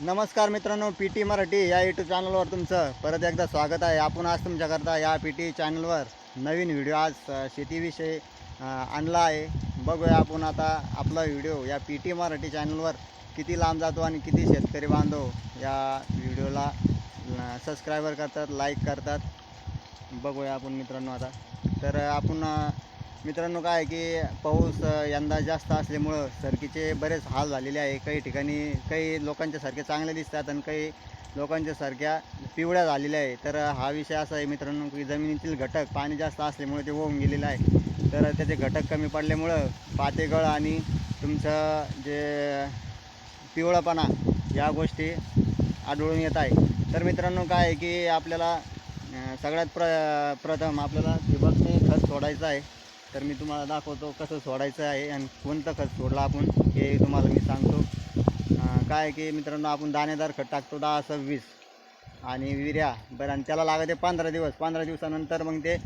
नमस्कार मित्रांनो P T Marathi या यूट्यूब चॅनलवर तुमचं परत एकदा स्वागत आहे. आपण आज तुमच्याकरता या पी टी चॅनलवर नवीन व्हिडिओ आज शेतीविषयी आणला आहे. बघूया आपण आता आपला व्हिडिओ या पी टी मराठी चॅनलवर किती लांब जातो आणि किती शेतकरी बांधव या व्हिडिओला सबस्क्रायबर करतात लाईक करतात. बघूया आपण मित्रांनो आता. तर आपण मित्रांनो काय आहे की पाऊस यंदा जास्त असल्यामुळं सरकीचे बरेच हाल झालेले आहे. काही ठिकाणी काही लोकांच्या सारखे चांगले दिसतात आणि काही लोकांच्या सारख्या पिवळ्या झालेल्या आहे. तर हा विषय असा आहे मित्रांनो की जमिनीतील घटक पाणी जास्त असल्यामुळे ते होऊन गेलेलं आहे. तर त्याचे घटक कमी पडल्यामुळं पातेगळ आणि तुमचं जे पिवळापणा या गोष्टी आढळून येत आहे. तर मित्रांनो काय आहे की आपल्याला सगळ्यात प्र प्रथम आपल्याला ठिबकने खत सोडायचं आहे. तर मी तुम्हाला दाखवतो कसं सोडायचं आहे आणि कोणतं खत सोडलं आपण हे तुम्हाला मी सांगतो. काय आहे की मित्रांनो आपण दाणेदार खत टाकतो दहा सव्वीस आणि विर्या बरं आणि त्याला लागते पंधरा दिवस. पंधरा दिवसानंतर मग ते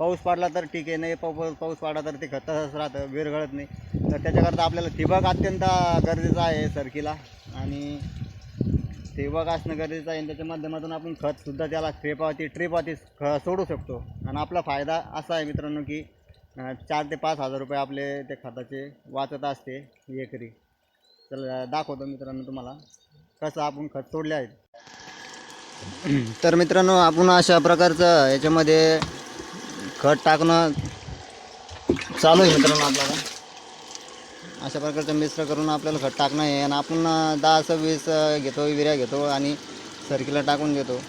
पाऊस पडला तर ठीक आहे नाही पाऊस पाऊस पडला तर ते खत तसंच राहतं विरघळत नाही. तर त्याच्याकरता आपल्याला ठिबक अत्यंत गरजेचं आहे सरकीला आणि ठिबक असणं गरजेचं आहे. आणि त्याच्या माध्यमातून आपण खतसुद्धा त्याला ट्रेपावती ट्रिपावती ख सोडू शकतो. आणि आपला फायदा असा आहे मित्रांनो की चार ते पाच हजार रुपये आपले ते खताचे वाचत असते एकरी. तर दाखवतो मित्रांनो तुम्हाला कसं आपण खत सोडले आहेत. तर मित्रांनो आपण अशा प्रकारचं याच्यामध्ये खत टाकणं चालू आहे मित्रांनो आपल्याला. अशा प्रकारचं मिश्र करून आपल्याला खत टाकणं आहे आणि आपण दहा सव्वीस वीस घेतो विर्या घेतो आणि सरकीला टाकून देतो.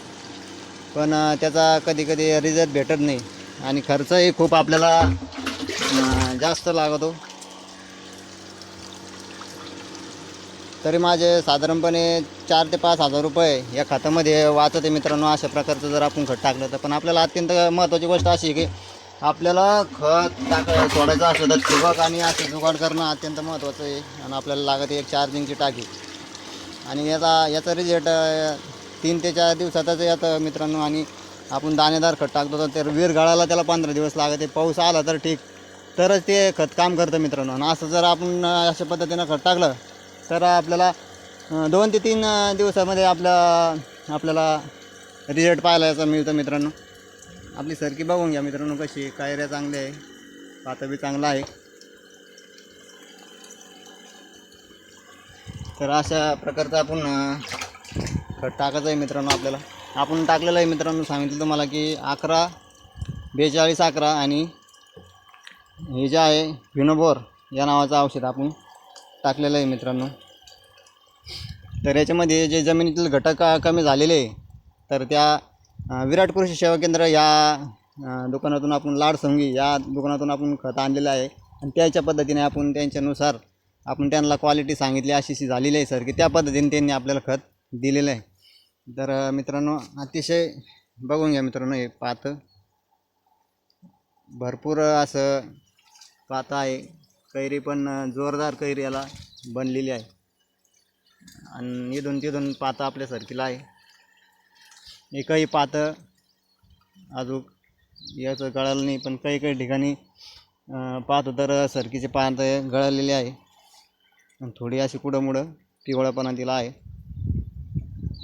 पण त्याचा कधी कधी रिझल्ट भेटत नाही. आणि खर्चही खूप आपल्याला जास्त लागतो. तरी माझे साधारणपणे चार ते पाच हजार रुपये या खात्यामध्ये वाचते मित्रांनो अशा प्रकारचं जर आपण खत टाकलं तर. पण आपल्याला अत्यंत महत्त्वाची गोष्ट अशी की आपल्याला खत टाक सोडायचं असलं तर ठिबक आणि असं जुगाड करणं अत्यंत महत्त्वाचं आहे आणि आपल्याला लागते एक चार्जिंगची टाकी. आणि याचा याचा रिझल्ट तीन ते चार दिवसातच येतं मित्रांनो आणि आपण दाणेदार खत टाकतो तर ते वीर गाळाला त्याला पंधरा दिवस लागते पाऊस आला तर ठीक. तरच ते खत काम करतं मित्रांनो. आणि असं जर आपण अशा पद्धतीनं खत टाकलं तर आपल्याला दोन ते तीन दिवसामध्ये आपलं आपल्याला रिझल्ट पाहायला याचा मिळतं मित्रांनो. आपली सरकी बघून घ्या मित्रांनो कशी कायऱ्या चांगल्या आहे पातं बी चांगलं आहे. तर अशा प्रकारचं आपण खत टाकायचं आहे मित्रांनो आपल्याला. आपण टाकलेलं आहे मित्रांनो सांगितलं तुम्हाला की अकरा बेचाळीस अकरा आणि हे जे आहे विनोबोर या नावाचं औषध आपण टाकलेलं आहे मित्रांनो. तर याच्यामध्ये जे जमिनीतील घटक कमी झालेले आहे तर त्या विराट कृषी सेवा केंद्र या दुकानातून आपण लाड संगी या दुकानातून आपण खत आणलेलं आहे. आणि त्याच्या पद्धतीने आपण त्यांच्यानुसार आपण त्यांना क्वालिटी सांगितली अशी अशी झालेली आहे सर की त्या पद्धतीने त्यांनी आपल्याला खत दिलेलं आहे. तर मित्रांनो अतिशय बघून घ्या मित्रांनो हे पातं. भरपूर असं पातं आहे. कैरी पण जोरदार कैरी याला बनलेली आहे. आणि इथून तिथून पातं आपल्यासारखीला आहे. एकही पातं अजून याचं गळालं नाही पण काही काही ठिकाणी पाहतो तर सरकीचे पात गळालेले आहे. आणि थोडी अशी कुडंमुडं पिवळापणा तिला आहे.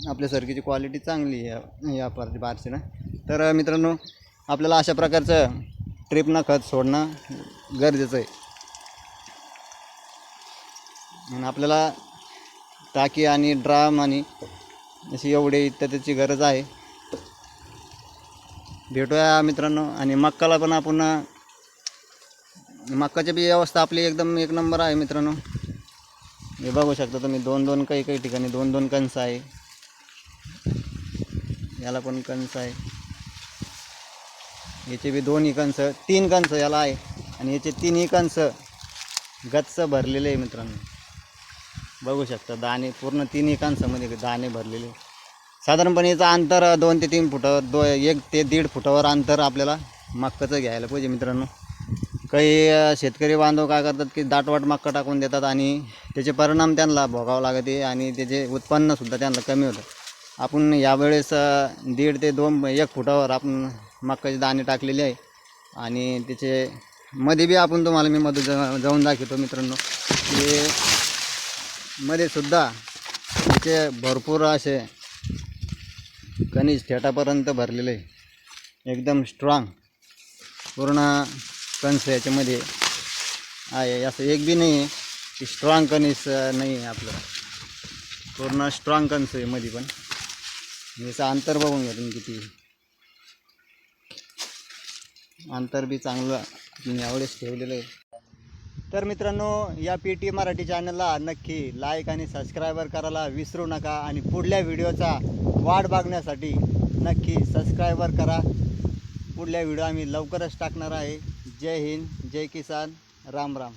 आपल्या सरकीची क्वालिटी चांगली आहे या- पर पार तर मित्रांनो आपल्याला अशा प्रकारचं ट्रिपनं खत सोडणं गरजेचं आहे. आणि आपल्याला टाकी आणि ड्राम आणि अशी एवढे इत्यादीची गरज आहे. भेटूया मित्रांनो आणि मक्काला पण आपण मक्काची बी व्यवस्था आपली एकदम एक नंबर आहे मित्रांनो. हे बघू शकता तुम्ही दोन दोन काही काही ठिकाणी दोन दोन कंस आहे. याला पण कंस आहे. याचे बी दोन्ही कंस तीन कणस याला आहे. आणि याचे तिन्ही कंस गच्च भरलेले आहे मित्रांनो. बघू शकता दाणे पूर्ण तिन्ही कांसामध्ये दाणे भरलेले साधारणपणे याचं अंतर दोन ते तीन फुटावर दो एक ते दीड फुटावर अंतर आपल्याला मक्काचं घ्यायला पाहिजे मित्रांनो. काही शेतकरी बांधव काय करतात की दाटवाट मक्का टाकून देतात आणि त्याचे परिणाम त्यांना भोगावं लागते आणि त्याचे उत्पन्नसुद्धा त्यांना कमी होतं. आपण यावेळेस दीड ते दोन एक फुटावर आपण मक्काचे दाणे टाकलेले आहे. आणि त्याचे मध्ये बी आपण तुम्हाला मी मध्ये जा- जाऊन दाखवतो मित्रांनो. की मध्ये सुद्धा याचे भरपूर असे कनिज ठेटापर्यंत भरलेले आहे. एकदम स्ट्रॉंग पूर्ण कणस याच्यामध्ये आहे. असं एक बी नाही आहे की स्ट्रॉंग कणीस नाही आहे आपलं. पूर्ण स्ट्रॉंग कणस आहे मध्ये पण. म्हणजे याचं अंतर बघून घ्या तुम्ही किती. अंतर बी चांगलं मी यावेळेस ठेवलेलं आहे. तर मित्रांनो या पी टी मराठी चॅनलला नक्की लाईक आणि सबस्क्रायबर करायला विसरू नका आणि पुढल्या व्हिडिओचा वाट बघण्यासाठी नक्की सबस्क्रायबर करा. पुढल्या व्हिडिओ आम्ही लवकरच टाकणार आहे. जय हिंद जय किसान राम राम.